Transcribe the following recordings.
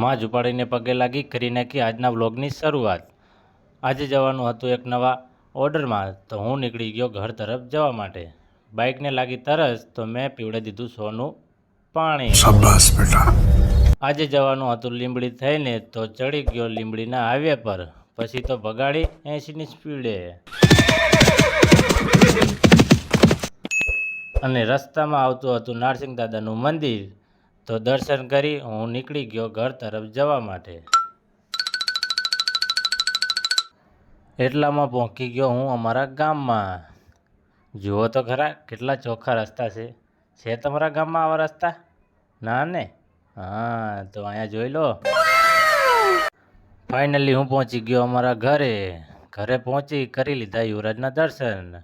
માં ઝુંપાડીને પગે લાગી કરી નાખી આજના વ્લોગની શરૂઆત. આજે જવાનું હતું એક નવા ઓર્ડરમાં તો હું નીકળી ગયો ઘર તરફ જવા માટે. બાઇકને લાગી તરસ તો મેં પીવડે દીધું સોનું પાણી. આજે જવાનું હતું લીંબડી થઈને તો ચડી ગયો લીંબડીના હાઈવે પર. પછી તો ભગાડી એંશીની સ્પીડે. અને રસ્તામાં આવતું હતું નારસિંહ દાદાનું મંદિર. તો દર્શન કરી હું નીકળી ગયો ઘર તરફ જવા માટે. એટલામાં પહોંચી ગયો હું અમારા ગામમાં. જુઓ તો ખરા કેટલા ચોખ્ખા રસ્તા છે. છે તમારા ગામમાં આવા રસ્તા? ના ને? હા, તો અહીંયા જોઈ લો. ફાઇનલી હું પહોંચી ગયો અમારા ઘરે. ઘરે પહોંચી કરી લીધા યુવરાજના દર્શન.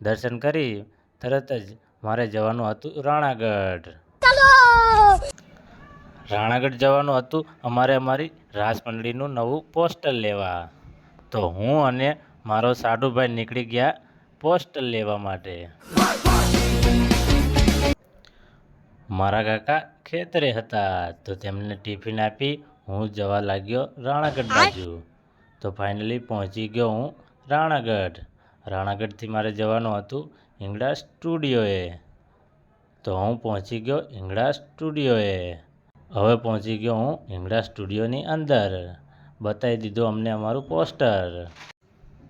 દર્શન કરી તરત જ મારે જવાનું હતું રાણાગઢ. રાણાગઢ જવાનું હતું. અમારે અમારી રાસમંડળીનું નવું પોસ્ટર લેવા. તો હું અને મારો સાડુભાઈ નીકળી ગયા પોસ્ટર લેવા માટે. મારા કાકા ખેતરે હતા. તો તેમને ટિફિન આપી હું જવા લાગ્યો રાણાગઢ બાજુ. તો ફાઇનલી પહોંચી ગયો હું રાણાગઢ. રાણાગઢથી મારે જવાનું હતું હિંગડા સ્ટુડિયોએ. તો હું પહોંચી ગયો હિંગળા સ્ટુડિયોએ. હવે પહોંચી ગયો હું હિંગળા સ્ટુડિયોની અંદર. બતાવી દીધું અમને અમારું પોસ્ટર.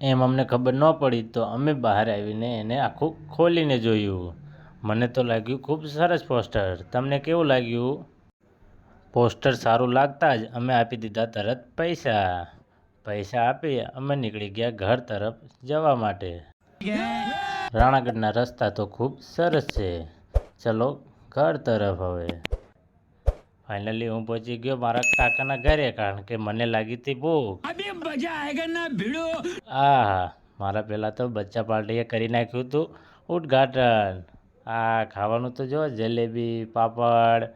એમ અમને ખબર ન પડી તો અમે બહાર આવીને એને આખું ખોલીને જોયું. મને તો લાગ્યું ખૂબ સરસ પોસ્ટર. તમને કેવું લાગ્યું? પોસ્ટર સારું લાગતા જ અમે આપી દીધા તરત પૈસા. પૈસા આપી અમે નીકળી ગયા ઘર તરફ જવા માટે. રાણાગઢના રસ્તા તો ખૂબ સરસ છે. ચલો ઘર તરફ હવે. ફાઇનલી હું પહોંચી ગયો મારા કાકાના ઘરે કારણ કે મને લાગી હતી ભૂખ. હા હા મારા પહેલાં તો બચ્ચા પાર્ટીએ કરી નાખ્યું હતું ઉદઘાટન. આ ખાવાનું તો જો જલેબી પાપડ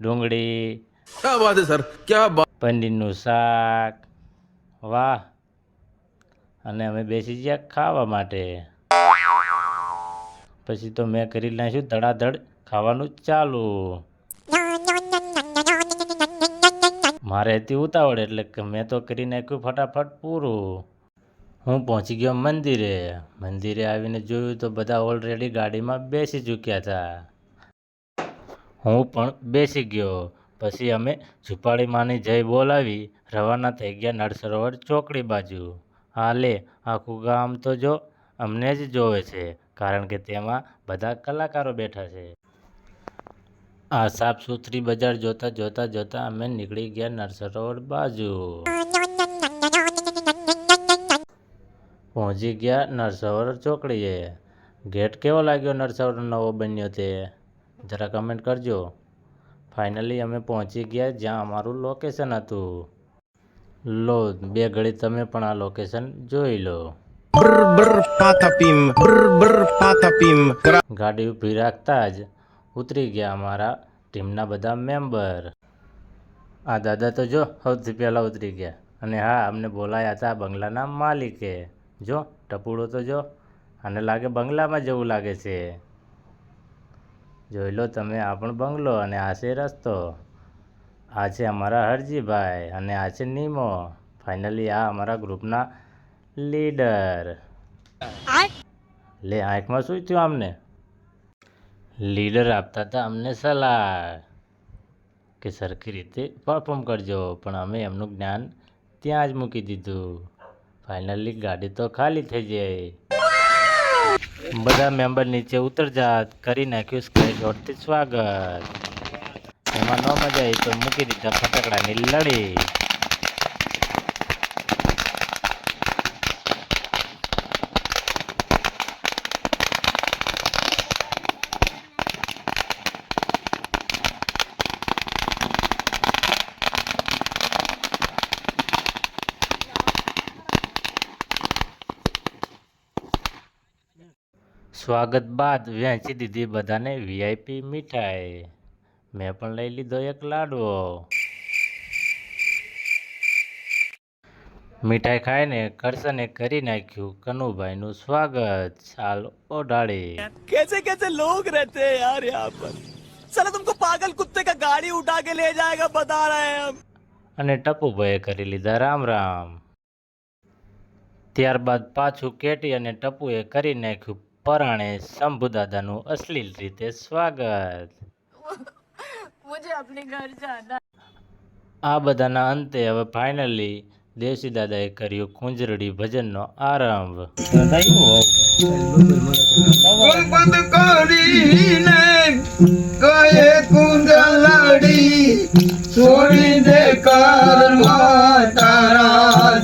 ડુંગળી. ક્યા વાત સર? ક્યા પનીરનું શાક. વાહ. અને અમે બેસી ગયા ખાવા માટે. પછી તો મેં કરી નાખ્યું ધડાધડ ખાવાનું ચાલુ. મારે હતી ઉતાવળ એટલે કે મેં તો કરી નાખ્યું ફટાફટ પૂરું. હું પહોંચી ગયો મંદિરે. મંદિરે આવીને જોયું તો બધા ઓલરેડી ગાડીમાં બેસી ચૂક્યા હતા. હું પણ બેસી ગયો. પછી અમે ઝુંપાડી માની જય બોલાવી રવાના થઈ ગયા નળ સરોવર ચોકડી બાજુ. હા લે, આખું ગામ તો જો અમને જ જોવે છે, કારણ કે તેમાં બધા કલાકારો બેઠા છે. આ સાફ સુથરી બજાર જોતા જોતા જોતા અમે નીકળી ગયા નરસર રોડ બાજુ. પહોંચી ગયા નરસવર ચોકડીએ. ગેટ કેવો લાગ્યો નરસવર નવો બન્યો તે? જરા કમેન્ટ કરજો. ફાઇનલી અમે પહોંચી ગયા જ્યાં અમારું લોકેશન હતું. લો બે ઘડી તમે પણ આ લોકેશન જોઈ લો. ગાડી ઊભી રાખતા જ ઉતરી ગયા અમારા ટીમના બધા મેમ્બર. આ દાદા તો જો સૌથી પહેલાં ઉતરી ગયા અને હા અમને બોલાયા હતા બંગલાના માલિકે. જો ટપુડો તો જો આને લાગે બંગલામાં જવું લાગે છે. જોઈ લો તમે આ પણ બંગલો અને આ છે રસ્તો. આ છે અમારા હરજીભાઈ અને આ છે નીમો. ફાઇનલી આ અમારા ગ્રુપના લીડર. લે આંખમાં શું થયું આમને? લીડર આપતા હતા, અમને સલાહ કે સરખી રીતે પરફોર્મ કરજો. પણ અમે એમનું જ્ઞાન ત્યાં જ મૂકી દીધું. ફાઇનલી ગાડી તો ખાલી થઈ જાય બધા મેમ્બર નીચે ઉતર જાત, કરી નાખ્યું સ્કાય સ્વાગત. એમાં ન મજા આવી તો મૂકી દીધા ફટાકડાની લડી. સ્વાગત બાદ વહેંચી દીધી બધાને વીઆઈપી મીઠાઈ. મેં પણ લઈ લીધો એક લાડવો. મીઠાઈ ખાઈને કરશને કરી નાખ્યું કનુભાઈનું સ્વાગત. ચાલ ઓઢાડી. કેસે કેસે લોગ રહેતે યાર યહાં પર. સાલા તુમકો પાગલ કુત્તે કા ગાડી ઉઠા કે લે જાયેગા બતા રહે હમ. અને ટપુભાઈએ કરી લીધા રામ રામ. ત્યારબાદ પાછું કેટી અને ટપુએ કરી નાખ્યું પરાણે શંભુ દાદાનું અશ્લીલ રીતે સ્વાગત. આ બધાના અંતે હવે ફાઇનલી દેવસી દાદાએ કર્યું કુંજરડી ભજનનો આરંભ. છોડી દે તારા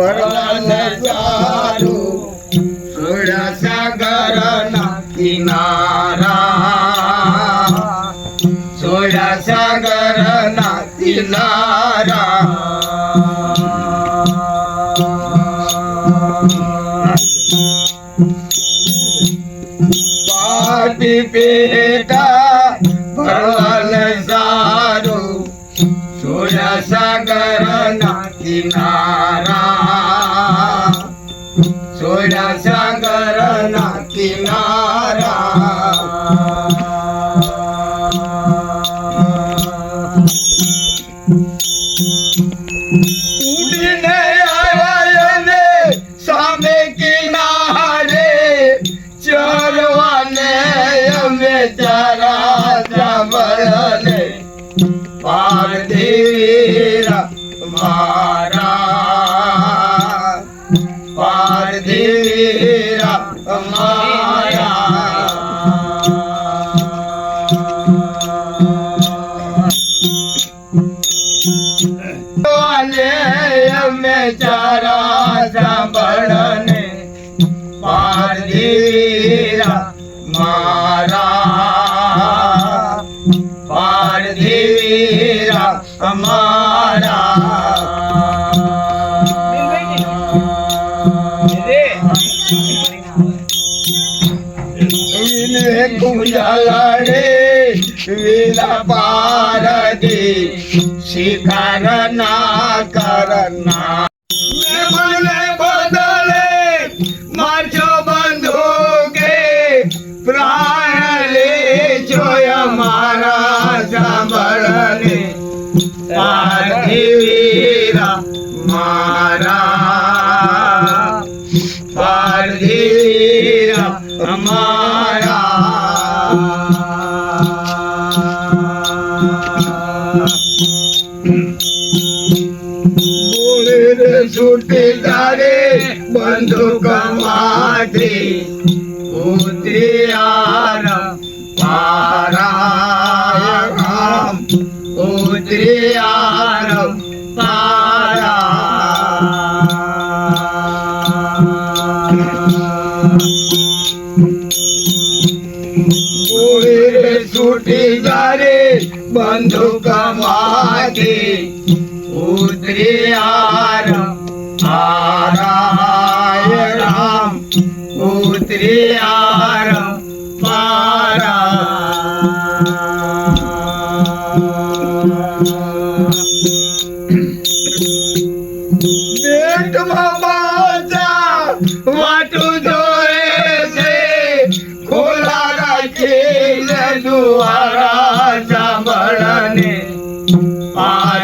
પેટા વરવાન સારું સોડા સાગરના કિનારા ઉડીને આવ્યા ને મારા પાર મારા પાર દેરા મારા પાર દેરા અમારા કુંજલડે વેલા પાર દે પાર્થિવીરા મારા પાર્થિવીરા અમારા બોલે છૂટી તારે બંદૂકમાંથી ઉતરિયાર પારા બંદૂકમાંથી ઉતરિયાર આરાય રામ પારધીરા